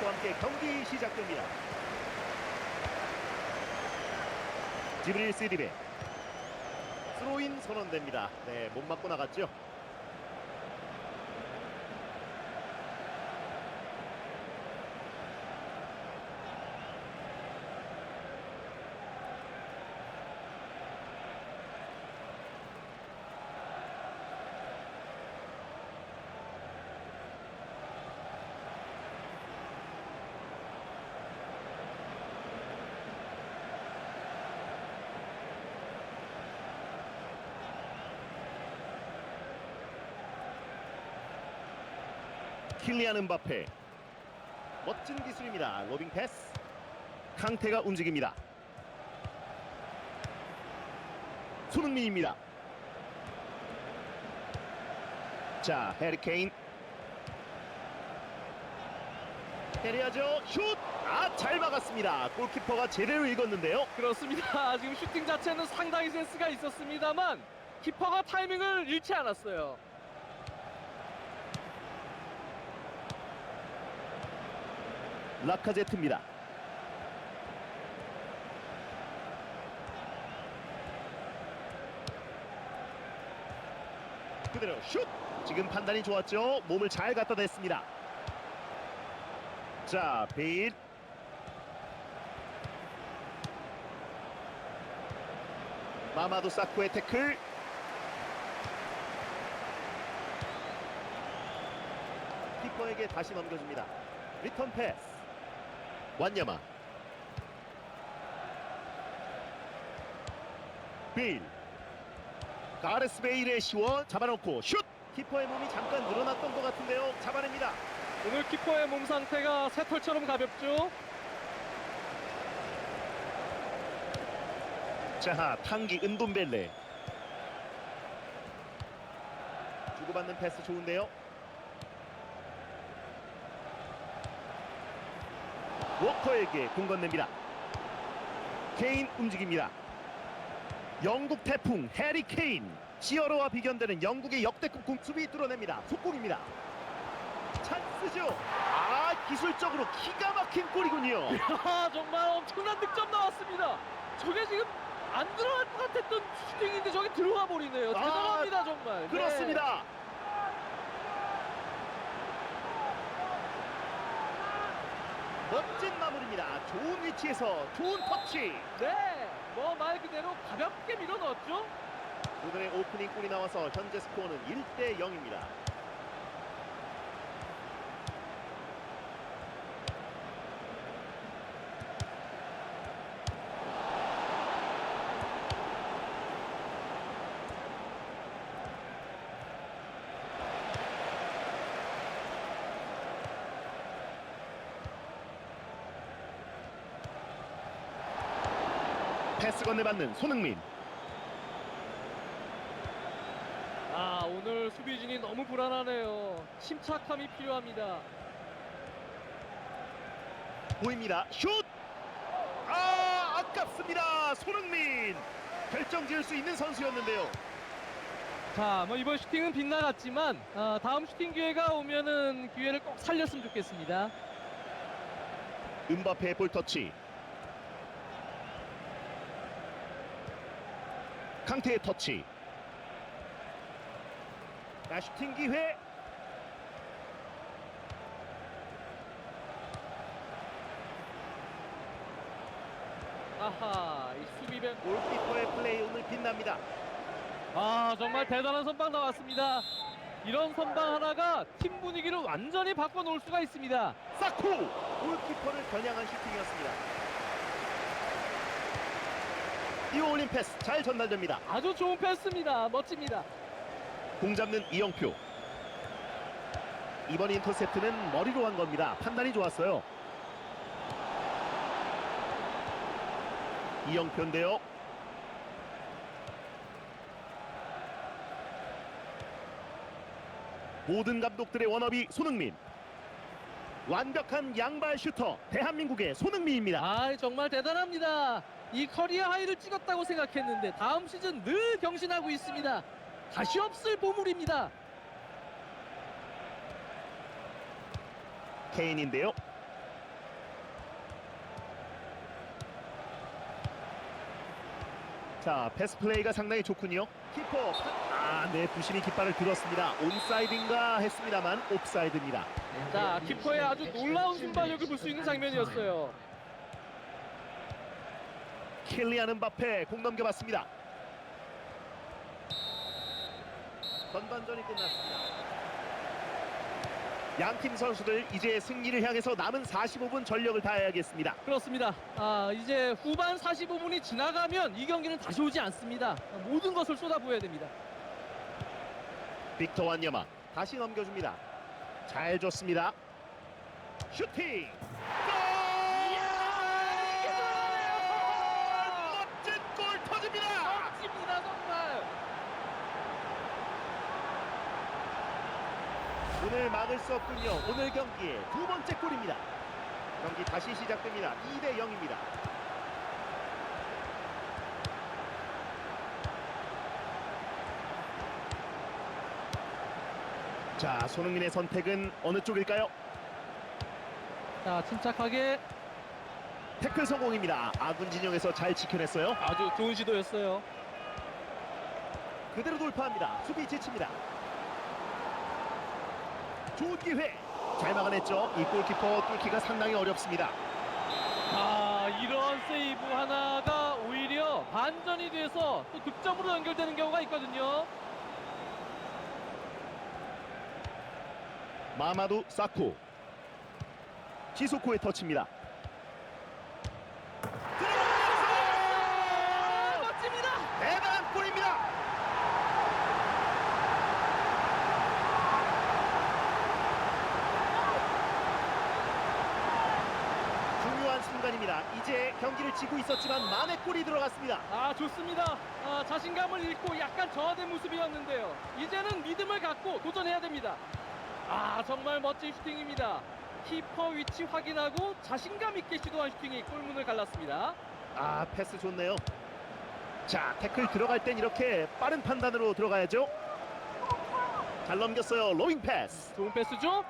골키퍼와 함께 경기 시작됩니다. 지브릴 시디베 스로인 선언됩니다. 네, 못 맞고 나갔죠. 킬리안 음바페 멋진 기술입니다. 로빙 패스 캉테가 움직입니다. 손흥민입니다. 자 해리케인 때려야죠 슛! 아 잘 막았습니다. 골키퍼가 제대로 읽었는데요. 그렇습니다. 지금 슈팅 자체는 상당히 센스가 있었습니다만 키퍼가 타이밍을 잃지 않았어요. 라카제트입니다. 그대로 슛! 지금 판단이 좋았죠. 몸을 잘 갖다 댔습니다. 자, 베일. 마마도 사쿠의 태클. 키퍼에게 다시 넘겨줍니다. 리턴 패스. 완야마. 베일 가레스 베일의 시원 잡아놓고 슛! 키퍼의 몸이 잠깐 늘어났던 것 같은데요. 잡아냅니다. 오늘 키퍼의 몸 상태가 새털처럼 가볍죠. 자 탕기 은돈벨레. 주고받는 패스 좋은데요 워커에게 공 건넵니다 케인 움직입니다 영국 태풍 해리 케인 치어로와 비견되는 영국의 역대급 공 수비 뚫어냅니다 속공입니다 찬스죠 아 기술적으로 기가 막힌 골이군요 아 정말 엄청난 득점 나왔습니다. 저게 지금 안 들어갈 것 같았던 슈팅인데 저게 들어가 버리네요. 아, 대단합니다 정말. 네. 그렇습니다. 멋진 마무리입니다. 좋은 위치에서 좋은 터치. 네, 뭐 말 그대로 가볍게 밀어 넣었죠. 오늘의 오프닝 골이 나와서 현재 스코어는 1대 0입니다. 패스 건네받는 손흥민. 아 오늘 수비진이 너무 불안하네요. 침착함이 필요합니다. 보입니다. 슛! 아, 아깝습니다. 손흥민. 결정 지을 수 있는 선수였는데요. 자, 뭐 이번 슈팅은 빗나갔지만 아, 다음 슈팅 기회가 오면은 기회를 꼭 살렸으면 좋겠습니다. 음바페의 볼터치. 캉테의 터치. 자, 슈팅 기회. 아하, 이 수비병. 골키퍼의 플레이 오늘 빛납니다. 아, 정말 대단한 선방 나왔습니다. 이런 선방 하나가 팀 분위기를 완전히 바꿔놓을 수가 있습니다. 사쿠! 골키퍼를 겨냥한 슈팅이었습니다. 이올린 패스 잘 전달됩니다. 아주 좋은 패스입니다. 멋집니다. 공 잡는 이영표. 이번 인터셉트는 머리로 한 겁니다. 판단이 좋았어요. 이영표인데요. 모든 감독들의 워너비 손흥민. 완벽한 양발 슈터 대한민국의 손흥민입니다. 아, 정말 대단합니다. 이 커리어 하이를 찍었다고 생각했는데 다음 시즌 늘 경신하고 있습니다. 다시 없을 보물입니다. 케인인데요. 자, 패스 플레이가 상당히 좋군요. 키퍼. 아, 네, 부심이 깃발을 들었습니다. 온사이드인가 했습니다만 옵사이드입니다. 자, 키퍼의 아주 놀라운 순발력을 볼 수 있는 장면이었어요. 킬리안 음바페 공 넘겨봤습니다. 전반전이 끝났습니다. 양팀 선수들 이제 승리를 향해서 남은 45분 전력을 다해야겠습니다. 그렇습니다. 아, 이제 후반 45분이 지나가면 이 경기는 다시 오지 않습니다. 모든 것을 쏟아부어야 됩니다. 빅터 완여마 다시 넘겨줍니다. 잘 줬습니다. 슈팅! 오늘 막을 수 없군요. 오늘 경기의 두 번째 골입니다. 경기 다시 시작됩니다. 2대 0입니다. 자, 손흥민의 선택은 어느 쪽일까요? 자, 침착하게 태클 성공입니다. 아군 진영에서 잘 지켜냈어요. 아주 좋은 시도였어요. 그대로 돌파합니다. 수비 지칩니다. 좋은 기회. 잘 막아냈죠. 이 골키퍼 뚫기가 상당히 어렵습니다. 아, 이런 세이브 하나가 오히려 반전이 돼서 또 득점으로 연결되는 경우가 있거든요. 마마두 사쿠 시소코의 터치입니다. 들어갔어요! 멋집니다. 대단한 골입니다. 중요한 순간입니다. 이제 경기를 지고 있었지만 만의 골이 들어갔습니다. 아, 좋습니다. 아, 자신감을 잃고 약간 저하된 모습이었는데요. 이제는 믿음을 갖고 도전해야 됩니다. 아, 정말 멋진 슈팅입니다. 키퍼 위치 확인하고 자신감 있게 시도한 슈팅이 골문을 갈랐습니다. 아 패스 좋네요. 자 태클 들어갈 땐 이렇게 빠른 판단으로 들어가야죠. 잘 넘겼어요. 로잉 패스. 좋은 패스죠?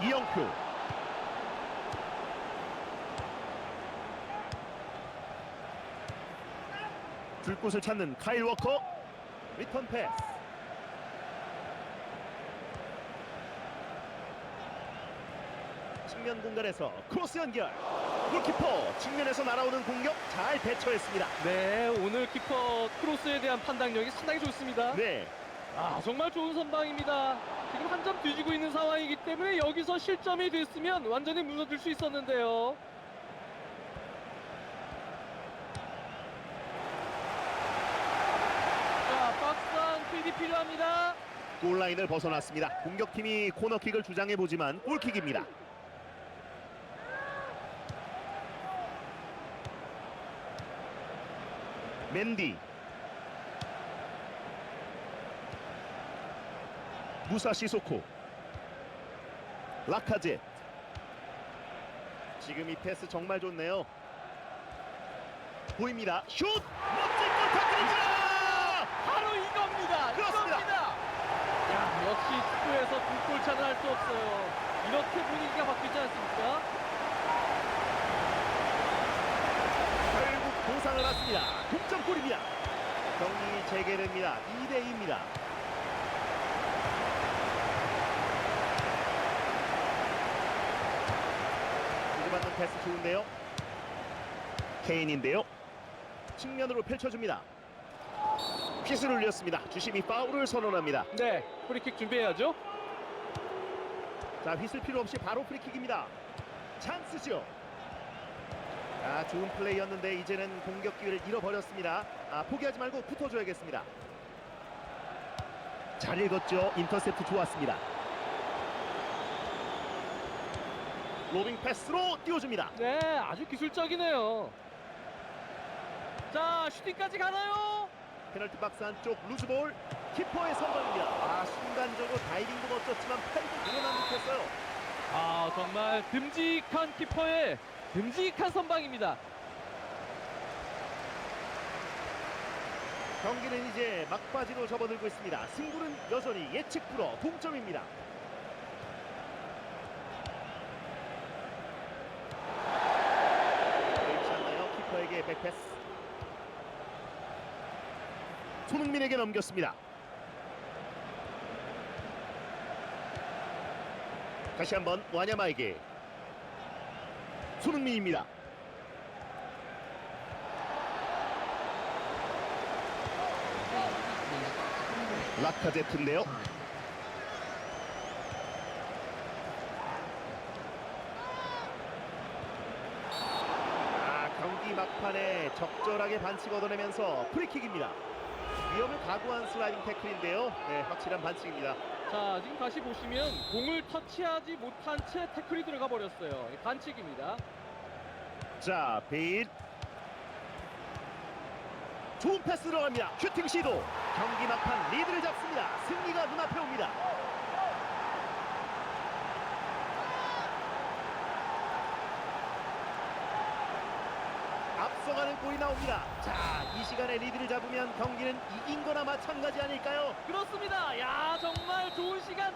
이영표. 줄 곳을 찾는 카일 워커. 리턴 패스. 측면 공간에서 크로스 연결. 골키퍼 측면에서 날아오는 공격 잘 대처했습니다. 네, 오늘 키퍼 크로스에 대한 판단력이 상당히 좋습니다. 네, 아, 정말 좋은 선방입니다. 지금 한 점 뒤지고 있는 상황이기 때문에 여기서 실점이 됐으면 완전히 무너질 수 있었는데요. 자, 박스한 필이 필요합니다. 골라인을 벗어났습니다. 공격팀이 코너킥을 주장해 보지만 골킥입니다. 맨디 무사 시소코 라카제 지금 이 패스 정말 좋네요. 보입니다. 슛! 멋진 골 터뜨립니다! 바로 이겁니다. 그렇습니다. 야, 역시 축구에서 두 골 차는 할 수 없어요. 이렇게 분위기가 바뀌지 않습니까? 결국 보상을 받습니다. 동점골입니다. 경기 재개됩니다. 2대 2입니다. 주고받는 패스 좋은데요. 케인인데요. 측면으로 펼쳐줍니다. 핏을 올렸습니다. 주심이 파울을 선언합니다. 네, 프리킥 준비해야죠. 자 휘슬 필요 없이 바로 프리킥입니다. 찬스죠. 아 좋은 플레이였는데 이제는 공격 기회를 잃어버렸습니다. 아 포기하지 말고 붙어줘야겠습니다. 잘 읽었죠. 인터셉트 좋았습니다. 로빙 패스로 띄워줍니다. 네, 아주 기술적이네요. 자, 슈팅까지 가나요? 페널티 박스 안쪽 루즈볼 키퍼의 선방입니다. 아 순간적으로 다이빙도 멋졌지만 팔도 늘어난 듯했어요. 아, 정말 듬직한 키퍼의 듬직한 선방입니다. 경기는 이제 막바지로 접어들고 있습니다. 승부는 여전히 예측 불허 동점입니다. 보이지 않나요? 백패스. 손흥민에게 넘겼습니다. 다시 한번 와냐마에게 손흥민입니다. 라카제트인데요. 아, 경기 막판에 적절하게 반칙 얻어내면서 프리킥입니다. 위험을 각오한 슬라이딩 태클인데요. 네, 확실한 반칙입니다. 자, 지금 다시 보시면 공을 터치하지 못한 채 태클이 들어가 버렸어요. 반칙입니다. 자, 베일. 좋은 패스 들어갑니다. 슈팅 시도. 경기 막판 리드를 잡습니다. 승리가 눈앞에 옵니다. 앞서가는 골이 나옵니다. 자, 이 시간에 리드를 잡으면 경기는 이긴 거나 마찬가지 아닐까요? 그렇습니다. 야, 정말 좋은 시간